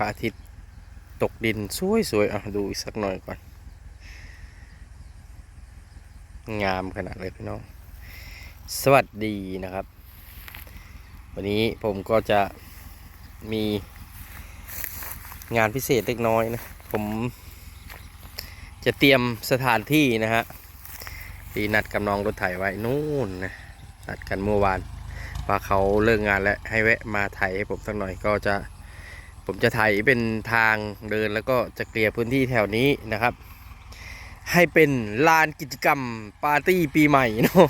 ระอาทิตย์ตกดินสวยๆอะดูอีกสักหน่อยก่อน งามขนาดเลยพี่น้อง สวัสดีนะครับ วันนี้ผมก็จะมีงานพิเศษเล็กน้อยนะ ผมจะเตรียมสถานที่นะฮะที่นัดกับน้องรถไถไว้นู่นนะนัดกันเมื่อวานว่าเขาเลิกงานแล้วให้แวะมาไถให้ผมสักหน่อยก็จะ ผมจะไถเป็นทางเดินแล้วก็จะเคลียพื้นที่แถวนี้นะครับ ให้เป็นลานกิจกรรมปาร์ตี้ปีใหม่เนาะ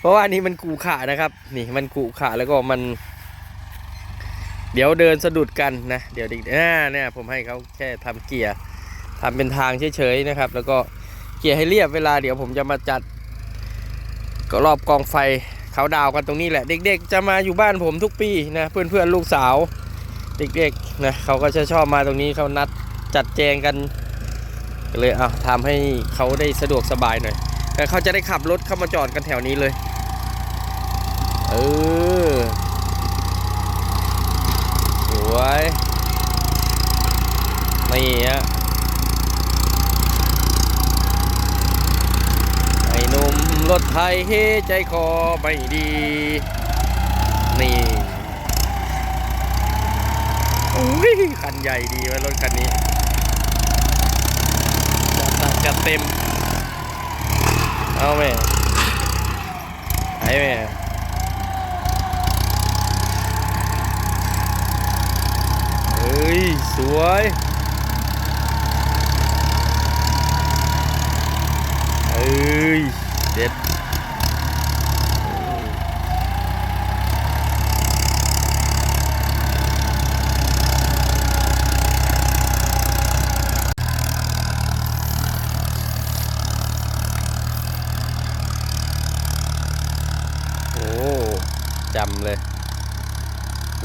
เพราะว่านี่มันกูขานะครับ นี่มันกูขาแล้วก็มัน เดี๋ยวเดินสะดุดกันนะ เดี๋ยวดิอ่าเนี่ยผมให้เขาแค่ทำเกียร์ทำเป็นทางเฉยๆนะครับ แล้วก็เกียร์ให้เรียบเวลาเดี๋ยวผมจะมาจัดก็รอบกองไฟเขาดาวกันตรงนี้แหละ เด็กๆ จะมาอยู่บ้านผมทุกปีนะเพื่อนๆลูกสาว เด็กๆนะเขาก็จะชอบมาตรงนี้เขานัดจัดแจงกันก็เลยเอาทำให้เขาได้สะดวกสบายหน่อยแต่เขาจะได้ขับรถเข้ามาจอดกันแถวนี้เลยเออสวยนี่ฮะไอ้หนุ่มรถไทยเฮใจคอไม่ดีนี่ อุ้ยคันใหญ่ดีไว้รถคันนี้จัดจัดเต็ม เอาแม่ไอ้แม่เฮ้ย สวยเอ้ยเด็ด โอ้จำเลย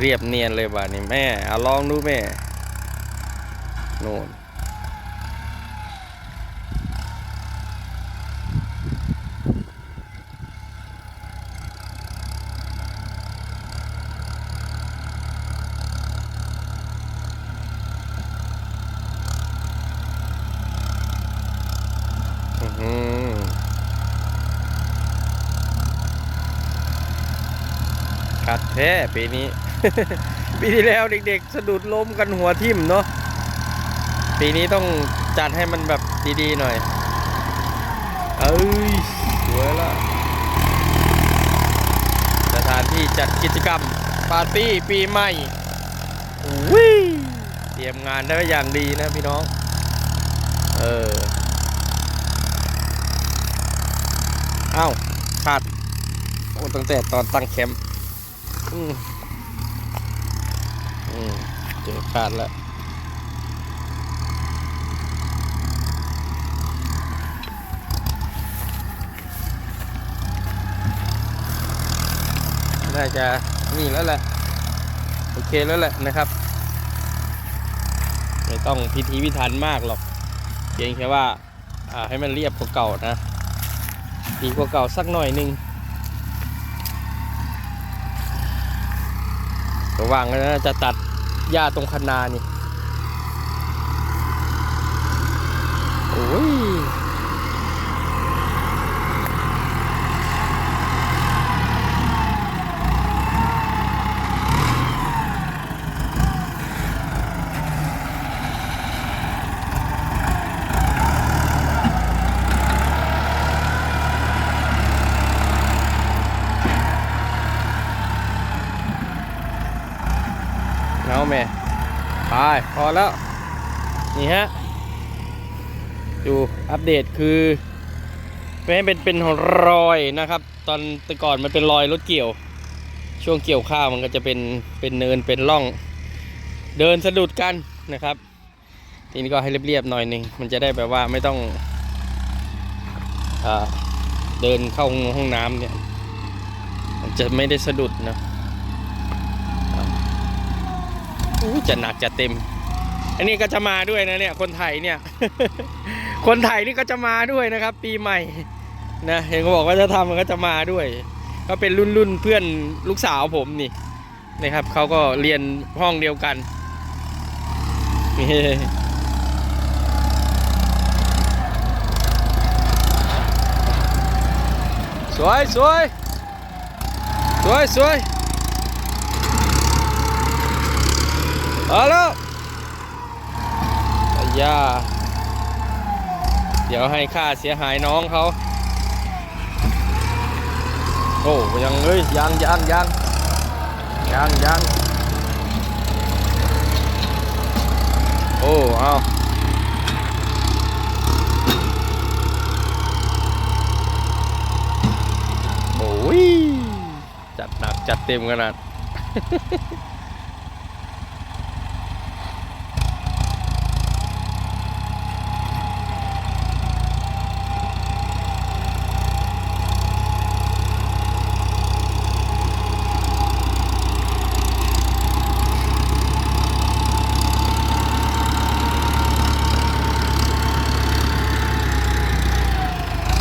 เรียบเนียนเลยว่ะนี่แม่เอาลองดูแม่โน่นคัดแท้ปีนี้ ปีที่แล้วเด็กๆ สะดุดล้มกันหัวทิ่มเนาะปีนี้ต้องจัดให้มันแบบดีๆหน่อย เอ้ย สวยละสถานที่จัดกิจกรรม ปาร์ตี้ปีใหม่วิเตรียมงานได้อย่างดีนะพี่น้อง เออ เอ้าขาดโอ้ตั้งแต่ตอนตั้งแคมป์ เจอขาดแล้วน่าจะนี่แล้วแหละ โอเคแล้วแหละนะครับ ไม่ต้องพิธีพิถันมากหรอกเพียงแค่ว่าให้มันเรียบกว่าเก่านะดีกว่าเก่าสักหน่อยนึง ระวังนะจะตัดหญ้าตรงคันนานี่โอ้ยเอาแม่ไป แล้ว นี่ฮะดูอัปเดตคือไม่ให้เป็นเป็นรอยนะครับ ตอนแต่ก่อนมันเป็นรอยรถเกี่ยว ช่วงเกี่ยวข้าวมันก็จะเป็นเป็นเนินเป็นร่อง เดินสะดุดกันนะครับ ทีนี้ก็ให้เรียบๆหน่อยหนึ่งมันจะได้แบบว่าไม่ต้องอเดินเข้าห้องน้ำเนี่ยมันจะไม่ได้สะดุดนะอะอู้จะหนักจะเต็ม อันนี้ก็จะมาด้วยนะเนี่ยคนไทยเนี่ย คนไทยนี่ก็จะมาด้วยนะครับ ปีใหม่นะเห็นเขาบอกว่าจะทำมันก็จะมาด้วย ก็เป็นรุ่นรุ่นเพื่อนลูกสาวผมนี่นะครับเขาก็เรียนห้องเดียวกันสวยสวยสวยสวยเอาแล้ว ยาเดี๋ยวให้ค่าเสียหายน้องเขา โอ้ยังเอ้ยยังยังยังยังยังโอ้เอาโอ้ยจัดหนักจัดเต็มขนาด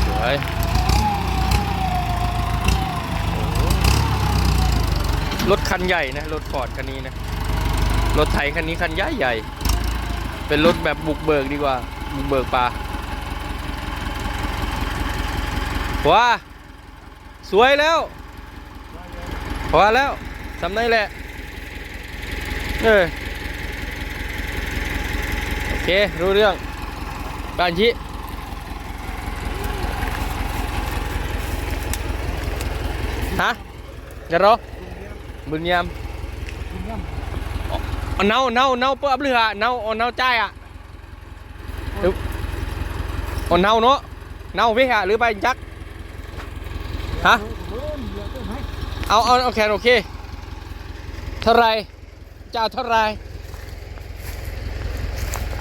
สวยรถคั นใหญ่นะ รถฟอร์ดคันนี้นะ รถไถคันนี้คันใหญ่ใหญ่ เป็นรถแบบบุกเบิกดีกว่า บุกเบิกปลาว้าสวยแล้วพอแล้วทำได้แหละ เออ โอเค รู้เรื่องปานชิฮะอย่ารอ บุญยามเอาเนาเนาเนาเปิ้ลเรือเนาเอาเนาใจอะหรือเอาเนาเนาะเนาพี่ฮะหรือไปจักฮะเอาเอาโอเคโอเคเท่าไรจะเอาเท่าไร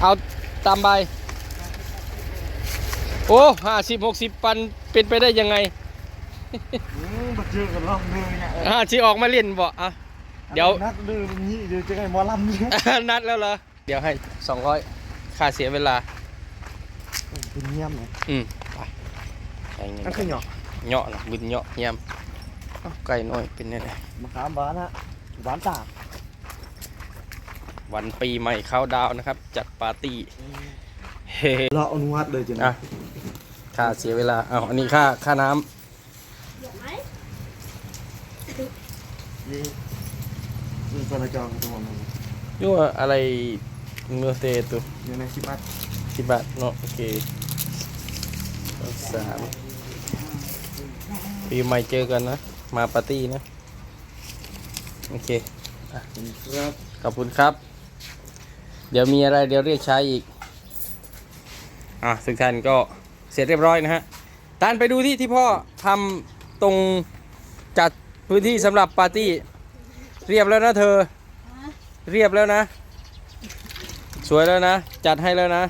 เอาตามใบโอ้ห้าสิบหกสิบปันเป็นไปได้ยังไง เจอกันรอบนึงเนี่ยอ่าที่ออกมาเล่นบ่อะเดี๋ยวนัดดื้อมันนี่เดี๋ยวจะไงหมอลำนี่นัดแล้วเหรอเดี๋ยวให้สองร้อยค่าเสียเวลาเป็นเงียบเลยอืมไปใช้เงินนั่นคือเหยาะเหยาะนะบึนเหยาะเยี่ยมเอ้าไก่น้อยเป็นไงไงมะขามหวานฮะหวานตากวันปีใหม่เข้าดาวน์นะครับ จัดปาร์ตี้เฮ้เราอนุวัตเลยจ้ะอะค่าเสียเวลาเอาอันนี้ค่าค่าน้ นี่นี่ตัวละจองตัวมันำยั่วอะไรเมื่อเตตัวอยู่ในสิบบัตสิบบาทเนาะโอเคสามปีใหม่เจอกันนะ มาปาร์ตี้นะ โอเคครับขอบคุณครับ เดี๋ยวมีอะไรเดี๋ยวเรียกใช้อีก อะทุกท่านก็เสร็จเรียบร้อยนะฮะตานไปดูที่ที่พ่อทำตรงจัด พื้นที่สำหรับปาร์ตี้ เรียบแล้วนะเธอ เรียบแล้วนะ สวยแล้วนะ จัดให้แล้วนะ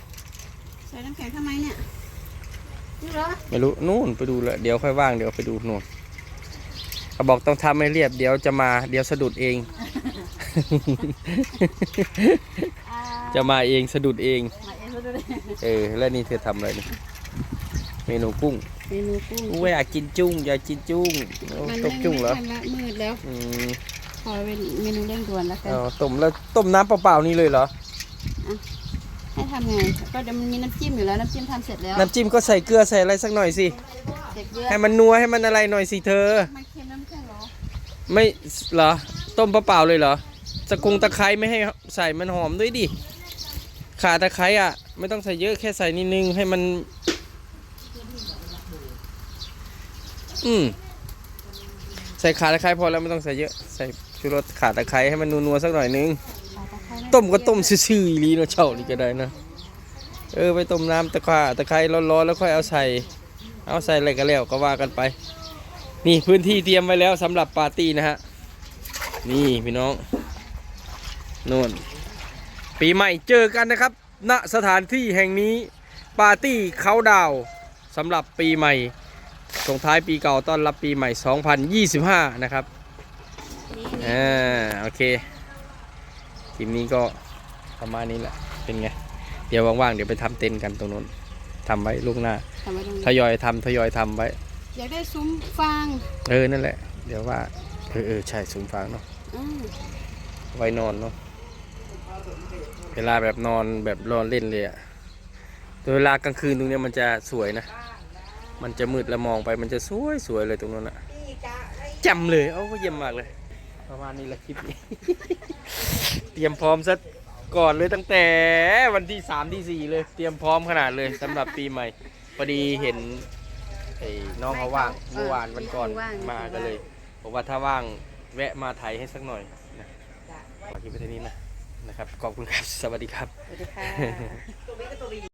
ใส่น้ำแข็งทำไมเนี่ยนี่เหรอไม่รู้นู่นไปดูเลยเดี๋ยวค่อยว่างเดี๋ยวไปดูนู่นเขาบอกต้องทำให้เรียบเดี๋ยวจะมาเดี๋ยวสะดุดเอง อ่าจะมาเองสะดุดเอง มาเองเลยเออแล้วนี่เธอทำอะไรนี่เมนูกุ้ง เมนูกุ้งอุ้ยอยากกินจุ้งอยากกินจุ้งเอามันต้มจุ้งเหรอ ไม่ทันละมืดแล้วอืมขอเป็นเมนูเร่งด่วนแล้วกันเอาต้มแล้วต้มน้ำเปล่าๆนี่เลยเหรอ ให้ทำไงก็เดี๋ยวมันมีน้ำจิ้มอยู่แล้วน้ำจิ้มทำเสร็จแล้วน้ำจิ้มก็ใส่เกลือใส่อะไรสักหน่อยสิ เด็กเลือให้มันนัวให้มันอะไรหน่อยสิเธอ มันเค็มน้ำแข็งเหรอไม่เหรอ ต้มเปล่าๆเลยเหรอตะกงตะไคร้ไม่ให้ใส่มันหอมด้วยดิ ขาตะไคร้อะ ไม่ต้องใส่เยอะแค่ใส่นิดนึงให้มัน อืมใส่ขาตะไคร้พอแล้วไม่ต้องใส่เยอะ ใส่ชูรสขาตะไคร้ให้มันนัวๆสักหน่อยนึงขาตะไคร้ต้มก็ต้มซื่อๆอีหลีเนาะเช่านี่ก็ได้นะ เออไปต้มน้ำตะขาตะไคร้ร้อนๆแล้วค่อยเอาใส่ เอาใส่อะไรก็แล้วก็ว่ากันไป นี่พื้นที่เตรียมไว้แล้วสำหรับปาร์ตี้นะฮะ นี่พี่น้องนู่นปีใหม่เจอกันนะครับ ณสถานที่แห่งนี้ปาร์ตี้เขาดาวน์สำหรับปีใหม่ ส่งท้ายปีเก่าต้อนรับปีใหม่ 2025 นะครับนี่อ่าโอเคคลิปนี้ก็ประมาณนี้แหละเป็นไง เดี๋ยวว่างๆเดี๋ยวไปทำเต็นท์กันตรงนู้นทำไว้ลูกหน้าทำไว้ตรงทนี้ยอยทำทยอยทำไว้ อยากได้ซุ้มฟาง เออ นั่นแหละ เดี๋ยวว่า เออเออใช่สูงฟางเนาะอืมไว้นอนเนาะเวลาแบบนอนแบบนอนเล่นเลยอะแต่เวลากลางคืนตรงเนี้ยมันจะสวยนะ มันจะมืดแล้วมองไปมันจะสวยสวยเลยตรงนั้นอะจำเลยเอ้าเยี่ยมมากเลย ประมาณนี้แหละคลิปนี้ เตรียมพร้อมซะก่อนเลยตั้งแต่วันที่สามที่สี่เลย เตรียมพร้อมขนาดเลยสำหรับปีใหม่พอดีเห็นไอ้น้องเขาว่างเมื่อวานวันก่อนมาก็เลยบอกว่าถ้าว่างแวะมาไทยให้สักหน่อยนะขอคลิปไปเท่านี้นะนะครับขอบคุณครับสวัสดีครับสวัสดีค่ะ